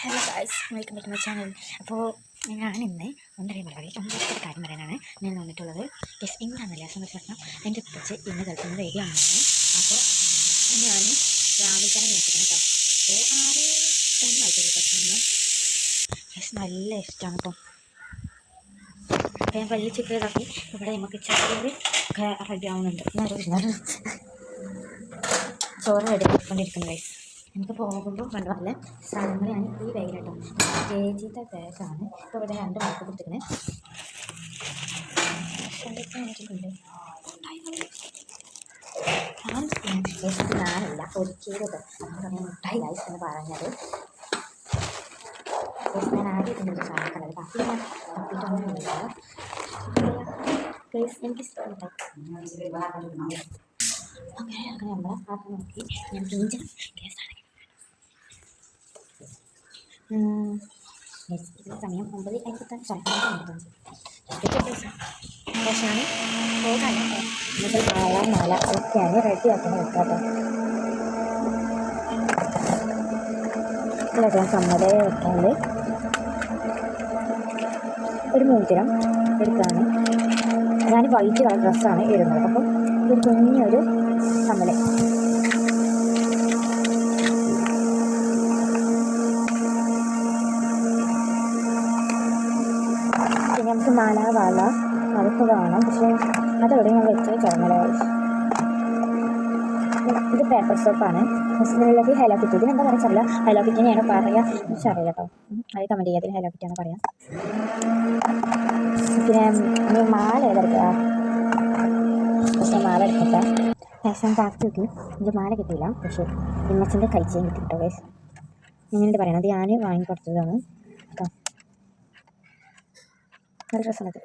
Hello guys welcome back my channel അപ്പോൾ ഞാൻ ഇന്ന് ഒന്നര മലയാളി ഒന്നര കാര്യം പറയാനാണ്. ഞാൻ വന്നിട്ടുള്ളത് യെസ് ഇന്നാണല്ലേ സംബന്ധിച്ചിടണം എന്റെ ഉപ്പച്ച് ഇന്ന് കളിക്കുന്ന റേഡിയാണ് അപ്പോൾ ഞാൻ രാവിലെ തന്നെ നോക്കുന്നത് കേട്ടോ. അപ്പോൾ ആറ് ഒന്നായിട്ടുള്ളൂ പക്ഷേ യെസ് നല്ല ഇഷ്ടമാണ് കേട്ടോ അപ്പോൾ ഞാൻ വലിയ ചിക്കൻ ഇവിടെ നമുക്ക് ചോറ് ഒക്കെ റെഡി ആവുന്നുണ്ട്. ചോറ് റെഡി ആക്കിക്കൊണ്ടിരിക്കുന്നു ഗൈസ് എനിക്ക് പോകുമ്പോൾ കണ്ടു നല്ല സാധനങ്ങളാണ് ഈ ബാഗിലാട്ടോ ചേച്ചിയുടെ ബാഗാണ് ഇപ്പോൾ ഇവിടെ രണ്ട് മാർക്ക് കൊടുത്തിരിക്കുന്നത് ഞാനല്ല ഒരുക്കിയത്. അതുകൊണ്ടാണ് മുട്ടായി ഗൈസ് എന്ന് പറഞ്ഞത്. ഞാൻ ആദ്യം ഇതിന്റെ ബാക്കി ഞാൻ തപ്പിയിട്ടൊന്നുമില്ല ഗൈസ് എനിക്ക് ഇഷ്ടമാണ് അങ്ങനെ അങ്ങനെ നമ്മൾ നോക്കി. ഞാൻ സമയം ഒമ്പത് അമ്പത്തഞ്ച് സോറി എന്നിട്ട് നാളെ നാല ഒക്കെയാണ് റെഡി ആക്കുന്നത് വെക്കാട്ടോ ഇതൊക്കെ സമ്മതേ വെക്കാണ്ട് ഒരു മോതിരം എടുക്കാണ് ഞാൻ വൈറ്റ് കളർ ഡ്രസ്സാണ് ഇടുന്നത് അപ്പം ഒരു കുഞ്ഞൊരു കമ്മൽ പിന്നെ നമുക്ക് മാല വാല കാണാം പക്ഷേ അതെവിടെ ഞാൻ വെച്ച് കിടന്നില്ല ഇത് പേപ്പർ സോപ്പാണ് മുസ്ലിമിലേക്ക് ഹൈലോ കിറ്റ് ഇതിന് എന്താ പറയുക അറിയില്ല ഹൈലോ കിറ്റിനെയാണ് പറയുക അറിയാം കേട്ടോ അത് കമന്റ് ചെയ്യാതിന് ഹൈലോ കിറ്റാണ് പറയാം. പിന്നെ ഇനി മാല ഏതെടുക്കുക മാല എടുക്കട്ടെ ഫാഷൻ കാത്ത് നോക്കി എന്റെ മാല കിട്ടിയില്ല. പക്ഷേ ഇമ്മച്ചിന്റെ കഴിച്ചേം കിട്ടി കേട്ടോ ഗൈസ് ഇങ്ങനെ പറയണത് ഞാൻ വാങ്ങിക്കൊടുത്തതാണ്. കേട്ടോ നല്ല രസമാണത്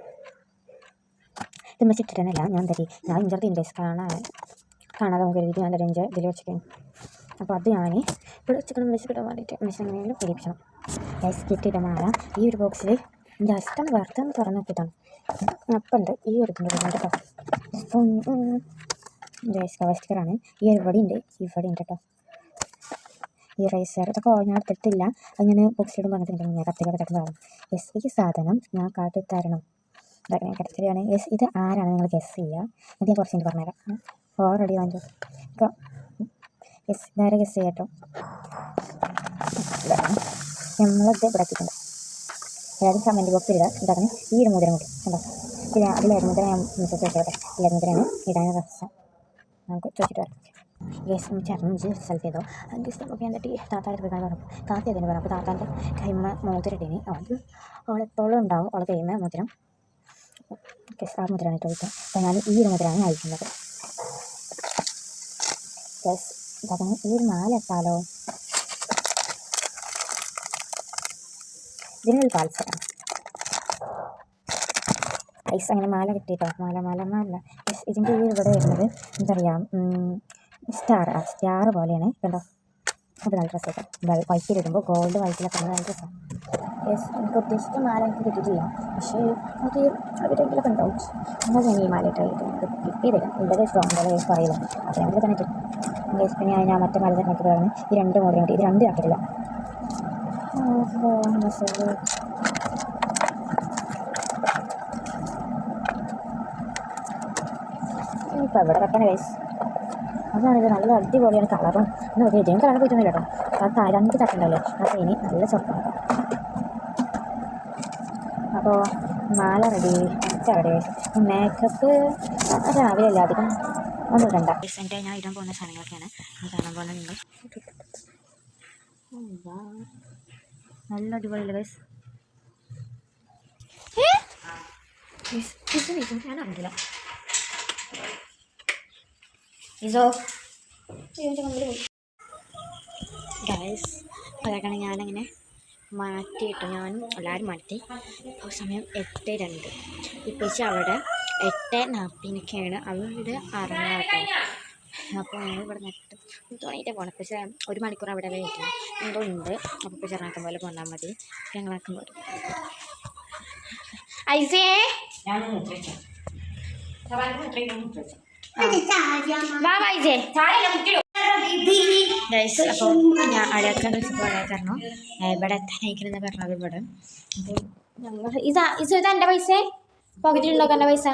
ഇത് വെച്ചിട്ടില്ല ഞാൻ തരി ഞാൻ ഇഞ്ചർത്തി ഇൻഡേസ് കാണാൻ കാണാതെ നമുക്ക് എഴുതി ഞാൻ തരും ഇഞ്ച് ഇതിൽ വെച്ചിട്ട് അപ്പോൾ അത് ഞാൻ ഇവിടെ വെച്ചിട്ട് വെച്ച് കിട്ടാൻ വേണ്ടിയിട്ട് എങ്ങനെയെങ്കിലും പിടിപ്പിക്കണം. ഗൈസ് കിട്ടിയിട്ട് മാല ഈ ഒരു ബോക്സിൽ ജസ്റ്റ് ഒന്ന് വറുത്തൊന്ന് തുറന്ന് നോക്കിയിട്ടാണ്. അപ്പം ഉണ്ട്. ഈ ഒരു ഇതിന്റെ കേട്ടോ. അപ്പം ഗൈസ് കവർ ഈ ഒരു ഇവിടെ ഉണ്ട്. ഈ ഇവിടെ ഉണ്ട് കേട്ടോ. ഈ റൈസർ ഇതൊക്കെ ഞാൻ എടുത്തിട്ടില്ല. അങ്ങനെ ബോക്സിലിടും പറഞ്ഞിട്ടുണ്ടെങ്കിൽ ഞാൻ കത്തിലൊക്കെ തട്ടുന്നതാണ് യെസ് ഈ സാധനം ഞാൻ കാട്ടിത്തരണം. ഇതൊക്കെ ഞാൻ കിടത്തിയാണ് യെസ് ഇത് ആരാണ്? നിങ്ങൾ ഗസ് ചെയ്യുക ഇത് ഞാൻ കുറച്ച് പറഞ്ഞുതരാം. ഓൾറെഡി വാങ്ങിച്ചു ഇപ്പോൾ യെസ് നേരെ ഗസ് ചെയ്യാട്ടോ നമ്മളത് ഇവിടെ എത്തിയിട്ടുണ്ട് അതായത് കമന്റ് ബോക്സിൽ ഇടാം എന്താണ് ഈ ഒരു മുദ്ര കൂടി. കണ്ടോ? ഇത് അതിലായിരുന്നു മുദ്ര ഞാൻ മെസ്സേജ് ഈ ഇല്ല മുദ്രയാണ്. ഇടാൻ രസം നമുക്ക് ചോദിച്ചിട്ട് വരാം. യെസ് നമ്മൾ ചേർന്ന് സെലക്ട് ചെയ്തോ. അതിന്റെ ഇഷ്ടമൊക്കെ എന്നിട്ട് താത്താന്റെ പോയി പറഞ്ഞു. താത്ത അതിന് പറഞ്ഞു അപ്പോൾ താത്താന്റെ കൈമ മോതിരട്ടിന്. അവൾ അവളെപ്പോഴും ഉണ്ടാവും. അവളെ കൈമ മോതിരം. ഓക്കെ ആ മുദ്രയാണ് ചോദിച്ചത് അപ്പോൾ ഞാൻ ഈ ഒരു മുദ്രയാണ് അയക്കുന്നത്. യെസ് ഇതാണ് ഈ ഒരു നാലെത്താലോ ഇതിനൊരു പാൽസരാണ് ഐസ് അങ്ങനെ മാല കിട്ടിയിട്ടോ? മാല മാല മാല. യെസ് ഇതിന്റെ ഈ ഇവിടെ വരുന്നത് എന്താ പറയുക സ്റ്റാർ സ്റ്റാർ പോലെയാണ്. കണ്ടോ? അത് നല്ല രസമൊക്കെ വൈറ്റിലിടുമ്പോൾ ഗോൾഡ് വൈറ്റിലൊക്കെ നല്ല രസമാണ് യെസ് എനിക്ക് ഉദ്ദേശിച്ച മാല എനിക്ക് കിട്ടിയിട്ടില്ല. പക്ഷേ അത് അവരെങ്കിലൊക്കെ ഉണ്ടാവും എന്നാൽ ഞാൻ ഈ മാല ഇട്ടായിട്ട് എനിക്ക് കിട്ടിയതില്ല ഇവിടെ സ്ട്രോങ് പോലെ പറയില്ല. അപ്പോൾ ഞങ്ങൾ തന്നെ കിട്ടും യെസ് പിന്നെ ഞാൻ മറ്റേ മാല തന്നെ കിട്ടി പറഞ്ഞു ഈ രണ്ട് മോഡൽ കിട്ടി. ഇത് രണ്ട് കട്ടില്ല ഇപ്പം ഇനിയിപ്പോൾ എവിടെ കട്ടണ വയസ്സ് അതാണ് ഇത് നല്ല അടിപൊളിയാണ് കളറും എന്നാൽ ഇതേം കളർ പറ്റുന്നില്ല കേട്ടോ. ആ രണ്ട് തട്ടുണ്ടല്ലോ. അപ്പോൾ ഇനി നല്ല ചൊപ്പാണ് അപ്പോൾ മാല റെഡി റെഡി മേക്കപ്പ് രാവിലെ അല്ല അധികം ഒന്നും ഇടണ്ട. റീസെന്റ് ഞാൻ ഇടാൻ പോകുന്ന സാധനങ്ങളൊക്കെയാണ്. ഈ കാണാൻ പോകുന്നത് നിങ്ങൾ. നല്ല അടിപൊളിയല്ലേ ഗൈസ് ഞാൻ അറിയില്ല ഇസോ ഗൈസ് അതൊക്കെയാണ് ഞാനങ്ങനെ മാറ്റിയിട്ടു ഞാൻ എല്ലാവരും മാറ്റി. ഇപ്പോൾ സമയം എട്ട് രണ്ട്. ഇപ്പോൾ അവിടെ എട്ട് നാൽപ്പതിനൊക്കെയാണ്. അവിടെ അറിഞ്ഞാട്ടോ അപ്പോൾ ഞാൻ ഇവിടെ നട്ട് തോന്നിയിട്ട് പോകണം പക്ഷേ ഒരു മണിക്കൂർ അവിടെ വെയിറ്റ് എന്തോ ഉണ്ട്. അപ്പോൾ ഇപ്പോൾ ചെറുനാക്കം പോലെ പോന്നാൽ മതി. ഞങ്ങളാക്കം പോലെ ഐസേ! വാ വൈസേ ഗൈസ് അപ്പോൾ ഞാൻ അടയാക്കാൻ വെച്ചപ്പോൾ അടയാക്കാരണം ഇവിടെ എത്താനായിക്കണെന്ന് പറഞ്ഞത് ഇവിടെ. അപ്പോൾ ഞങ്ങൾ ഇതാ ഇതാ എന്റെ പൈസ? പോക്കറ്റിലുണ്ടോ എന്റെ പൈസ?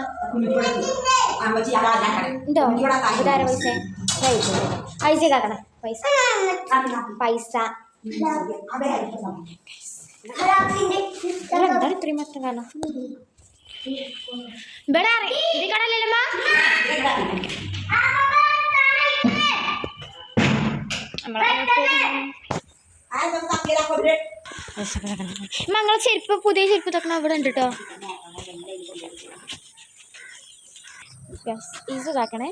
ഉണ്ടോ? ഇതാര പൈസ? പൈസ കാക്കണ പൈസ. പൈസ. ഇത്രയും മാത്രം കാണാം ഇവിടെ ഇത് കടലല്ലമ്മ മങ്ങളെ ചെരുപ്പ് പുതിയ ചെരുപ്പ് തൊക്കെ അവിടെ ഉണ്ട് കേട്ടോ ഇത്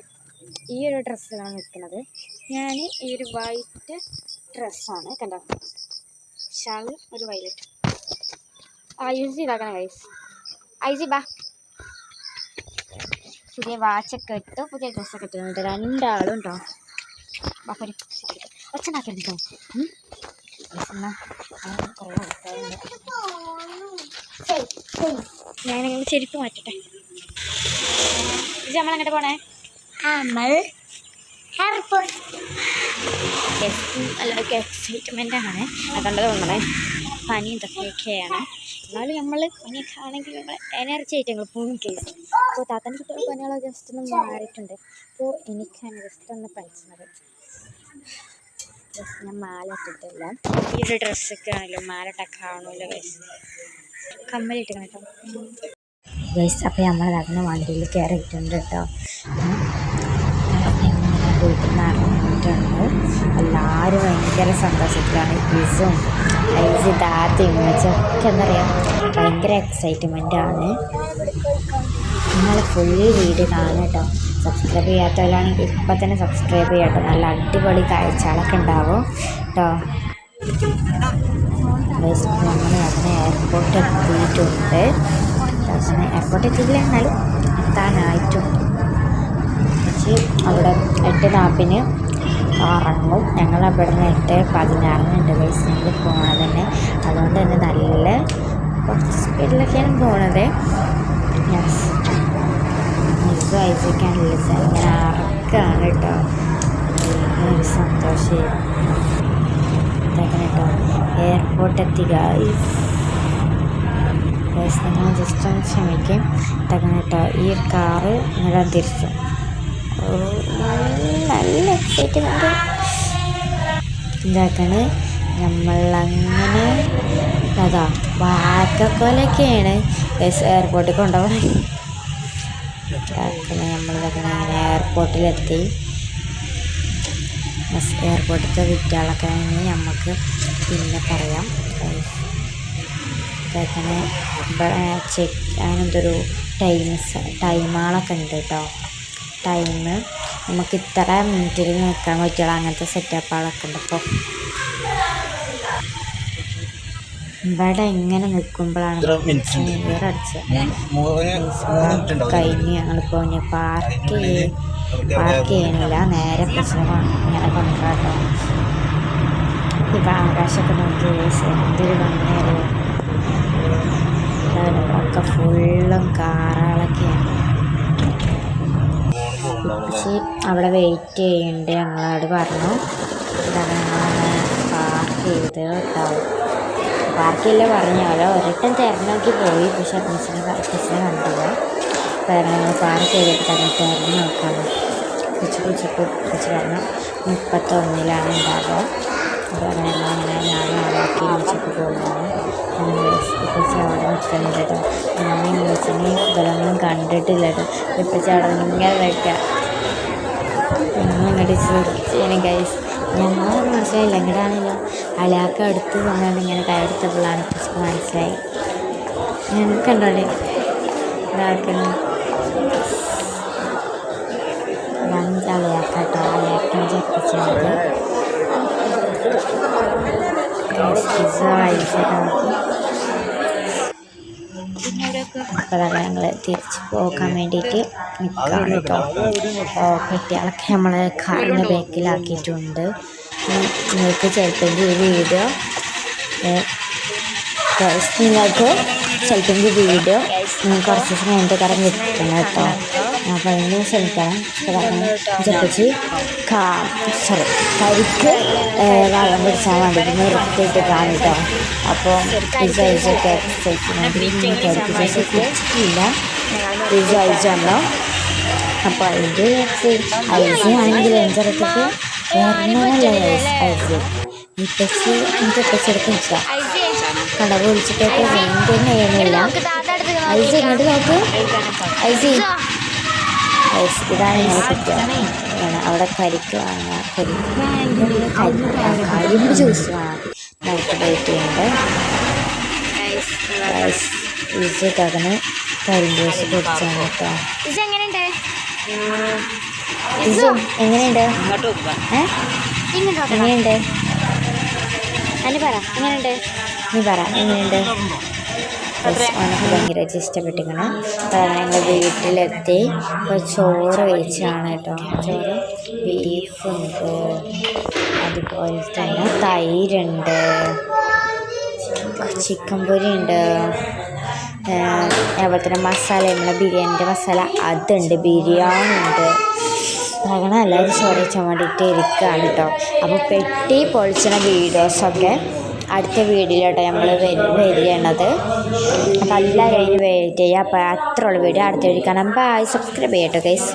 ഈ ഒരു ഡ്രസ്സിലാണ് നിൽക്കുന്നത്. ഞാൻ ഈ ഒരു വൈറ്റ് ഡ്രസ്സാണ് കണ്ടോ? ഷാൾ ഒരു വൈലറ്റ് യൂസ് ഇതാക്കണേ ഗൈസ് ഐസി ബാ. പുതിയ വാച്ചൊക്കെ ഇട്ട് പുതിയ ഡ്രസ്സൊക്കെ ഇട്ടിട്ടുണ്ട്. രണ്ടാളും ഉണ്ടോ ബാപ്പരി ഒച്ചണ്ടാക്കരുത് കേട്ടോ. ഞാനങ്ങനെ ചെരുപ്പ് മാറ്റട്ടെ. നമ്മൾ അങ്ങോട്ട് പോണേ? നമ്മൾ എയർപോർട്ട് എല്ലാവർക്കും എക്സൈറ്റ്മെന്റ് ആണ്. അതുകൊണ്ട് തോന്നണേ പനി ഇതൊക്കെയൊക്കെയാണ് എന്നാലും നമ്മൾ പനിയൊക്കെ ആണെങ്കിൽ നമ്മൾ എനർജി ആയിട്ട് ഞങ്ങൾ പോകും കേസ്. അപ്പോൾ താത്തന്റെ കുട്ടികൾ പനികളൊക്കെ ജസ്റ്റ് ഒന്ന് മാറിയിട്ടുണ്ട്. അപ്പോൾ എനിക്കാണ് ജസ്റ്റ് ഒന്ന് പനിച്ചത് ജസ്റ്റ് ഞാൻ മാല ഇട്ടിട്ടില്ല. ഈ ഒരു ഡ്രസ്സൊക്കെ ആണല്ലോ മാല ഇട്ടൊക്കെ ഗൈസ് കമ്മലിട്ടിക്കണം കേട്ടോ. ഗൈസ് അപ്പോൾ നമ്മൾ നടന്ന് വണ്ടിയിൽ കയറിയിട്ടുണ്ട് കേട്ടോ. വീട്ടിൽ നിന്ന് ഇറങ്ങിയിട്ടുണ്ട് എല്ലാവരും ഭയങ്കര സന്തോഷത്തിലാണ്. ക്വിസും ഐസ് താത്ത ഒക്കെ എന്താ പറയുക ഭയങ്കര എക്സൈറ്റ്മെന്റ് ആണ്. നിങ്ങൾ ഫുൾ വീട് കാണും കേട്ടോ. സബ്സ്ക്രൈബ് ചെയ്യാത്തവരാണെങ്കിൽ ഇപ്പം തന്നെ സബ്സ്ക്രൈബ് ചെയ്യട്ടെ നല്ല അടിപൊളി കാഴ്ചകളൊക്കെ ഉണ്ടാവും കേട്ടോ. നമ്മൾ അതിനെ എയർപോർട്ട് എത്തിയിട്ടുണ്ട്. അങ്ങനെ എയർപോർട്ട് എത്തിയില്ല എന്നാലും എത്താനായിട്ടുണ്ട് പക്ഷേ അവിടെ എട്ട് നാൽപ്പിന് ഇറങ്ങും ഞങ്ങൾ അവിടെ നിന്ന് എട്ട് പതിനാറിനുണ്ട് എന്റെ വയസ്സിനെങ്കിൽ പോകണത് തന്നെ. അതുകൊണ്ട് തന്നെ നല്ല കുറച്ച് സ്പീഡിലൊക്കെയാണ് പോണത്. യെസ് ഐസൊക്കെയാണ് വിളിച്ചത് ഇങ്ങനെ അറക്കാണ് കേട്ടോ ഒരു സന്തോഷം കേട്ടോ എയർപോർട്ട് എത്തി ഗൈസ് ഗൈസ് നിങ്ങൾ ജസ്റ്റ് ഒന്ന് ക്ഷമിക്കും ഇതാക്കണം കേട്ടോ ഈ കാറ് നിങ്ങളെ തിരിച്ചു നല്ല എക്സൈറ്റ്മെന്റ് ഇതാക്കണ് നമ്മളങ്ങനെ അതാ വാക്കക്കോലൊക്കെയാണ് എയർപോർട്ടിൽ കൊണ്ടുപോകണം. ഇതാക്കണ നമ്മൾ അങ്ങനെ എയർപോർട്ടിലെത്തി ബസ് എയർപോർട്ടിലത്തെ വിറ്റാളൊക്കെ ഇനി നമുക്ക് പിന്നെ പറയാം. ഇവിടെ ചെക്ക് അങ്ങനെന്തൊരു ടൈംസ് ടൈമുകളൊക്കെ ഉണ്ട് കേട്ടോ ടൈം നമുക്ക് ഇത്ര മിനിറ്റിൽ നിൽക്കാൻ പറ്റുള്ള. അങ്ങനത്തെ സെറ്റപ്പുകളൊക്കെ ഉണ്ട് അപ്പോൾ ഇവിടെ ഇങ്ങനെ നിൽക്കുമ്പോഴാണ് കഴിഞ്ഞ് ഞങ്ങളിപ്പോൾ ഇനി പാർക്ക് പാർക്ക് ചെയ്യണില്ല. നേരെ പ്രശ്നമാണ് ഇങ്ങനെ കൊണ്ടുവരാട്ടോ. ഇപ്പം ആകാശമൊക്കെ നോക്കി എന്തൊരു ഭംഗിയറിയോ ഒക്കെ ഫുള്ളും കാറുകളൊക്കെയാണ് പക്ഷേ അവിടെ വെയിറ്റ് ചെയ്യണ്ടേ. ഞങ്ങളോട് പറഞ്ഞു. ഞങ്ങളങ്ങനെ പാർക്ക് ചെയ്ത് കേട്ടോ. പാർക്ക് പറഞ്ഞാലോ? റിട്ടേൺ തിരഞ്ഞോക്കി പോയി. പക്ഷേ അഡ്മിഷനെ അഡ്മിഷനെ കണ്ടില്ല. പറഞ്ഞു പാർക്ക് ചെയ്തിട്ട് തന്നെ തിരഞ്ഞു നോക്കാം കൊച്ചു കൊച്ചപ്പോൾ കുറിച്ച് പറഞ്ഞു മുപ്പത്തൊന്നിലാണ് ഉണ്ടാവുക. അപ്പോൾ അങ്ങനെ അങ്ങനെ ഞാനും അവരാക്കി വിളിച്ചപ്പോൾ പോകുന്നു. ഇപ്പച്ചി അവിടെ നിൽക്കുന്നുണ്ട് കേട്ടോ ഞാൻ ഇമ്മച്ചിനെ ഇതൊന്നും കണ്ടിട്ടില്ല കേട്ടോ ഇപ്പച്ചി അവിടെ ഇങ്ങനെ ഗൈസ് ഞങ്ങളത് മനസ്സിലായില്ല. ഇങ്ങടാണല്ലോ അലാക്ക അടുത്ത് വന്നുകൊണ്ട് ഇങ്ങനെ കയറിത്തപ്പോഴാണ് പ്രശ്നം മനസ്സിലായി. കണ്ടോളെ ഇതാക്കുന്നു രണ്ട് അലയാക്ക കേട്ടോ അലയാക്കും ചെപ്പിച്ചുണ്ട് നോക്കി അപ്പോൾ ഞങ്ങൾ തിരിച്ച് പോകാൻ വേണ്ടിയിട്ട് നിൽക്കുകയാണ് കേട്ടോ. അപ്പോൾ കുട്ടികളൊക്കെ നമ്മൾ കാറിന്റെ ബാക്കിലാക്കിയിട്ടുണ്ട്. നിങ്ങൾക്ക് ചിലപ്പോൾ ഈ വീഡിയോ നിങ്ങൾക്ക് ചിലപ്പോൾ ഈ വീഡിയോ കുറച്ച് ദിവസം കഴിഞ്ഞിട്ട് കാരണം കിട്ടണം കേട്ടോ. അപ്പോൾ അതിന് ശ്രമിക്കണം കാരണം ജപ്പിച്ച് കാ സോറി കരിക്ക് വെള്ളം പിടിച്ചാൽ വേണ്ടിയിട്ട് നിർത്തിയിട്ട് കാണിട്ടോ അപ്പോൾ വിചാരിച്ചൊക്കെ ഇല്ല ശേഷം കുടിച്ചിട്ടില്ല വിചാരിച്ചല്ലോ അപ്പോൾ അതിന്റെ ഐസ് ആണെങ്കിൽ എഞ്ചിറക്കിട്ട് വേറെ ഐസ് ഇപ്പച്ച് എനിക്ക് ഇപ്പച്ചെടുത്ത് വെച്ചാൽ കടവ് വിളിച്ചിട്ടൊക്കെ വേണ്ടി ചെയ്യുന്നില്ല ഐസ് ഇങ്ങോട്ട് നോക്ക്. ഐസ്. ഐസ് ഇതാണ് ഞങ്ങൾ കുറ്റം അവിടെ കരിക്ക് വാങ്ങാം കരിക്ക് കരിമ്പ് ജ്യൂസ് വാങ്ങാം നമുക്ക് ഡേറ്റ് ഉണ്ട് റൈസ് ഈസ് തകന് കരിമ്പ് ജ്യൂസ് കുടിച്ചാണ് കേട്ടോ. എങ്ങനെയുണ്ട്? എങ്ങനെയുണ്ട്? എങ്ങനെയുണ്ട്? അനി പറ എങ്ങനെയുണ്ട്? നീ പറ എങ്ങനെയുണ്ട്? ഓനക്ക് ഭയങ്കരമായിട്ട് ഇഷ്ടപ്പെട്ടിരിക്കണം. ഞങ്ങൾ വീട്ടിലെത്തി. ഇപ്പോൾ ചോറ് വെച്ചാണ് കേട്ടോ. ചോറ് ബീഫുണ്ട് അതുപോലെ തന്നെ തൈരുണ്ട് ചിക്കൻ പൊരി ഉണ്ട്. അതുപോലെ തന്നെ മസാല നമ്മളെ ബിരിയാണിന്റെ മസാല അതുണ്ട്. ബിരിയാണി ഉണ്ട്. അങ്ങനെ എല്ലാവരും ചോറ് വെച്ചാൽ വേണ്ടിയിട്ട് ഇരിക്കുകയാണ് കേട്ടോ. അപ്പോൾ പെട്ടി പൊളിച്ചണ വീഡിയോസൊക്കെ അടുത്ത വീഡിയോയിലോട്ടോ നമ്മൾ വരികയാണത്. അപ്പോൾ എല്ലാവരും അതിന് വെയിറ്റ് ചെയ്യുക അപ്പോൾ അത്രയുള്ള വീട് അടുത്ത വീഡിയോ കാണാം. ബൈ സബ്സ്ക്രൈബ് ചെയ്യട്ടോ ഗൈസ്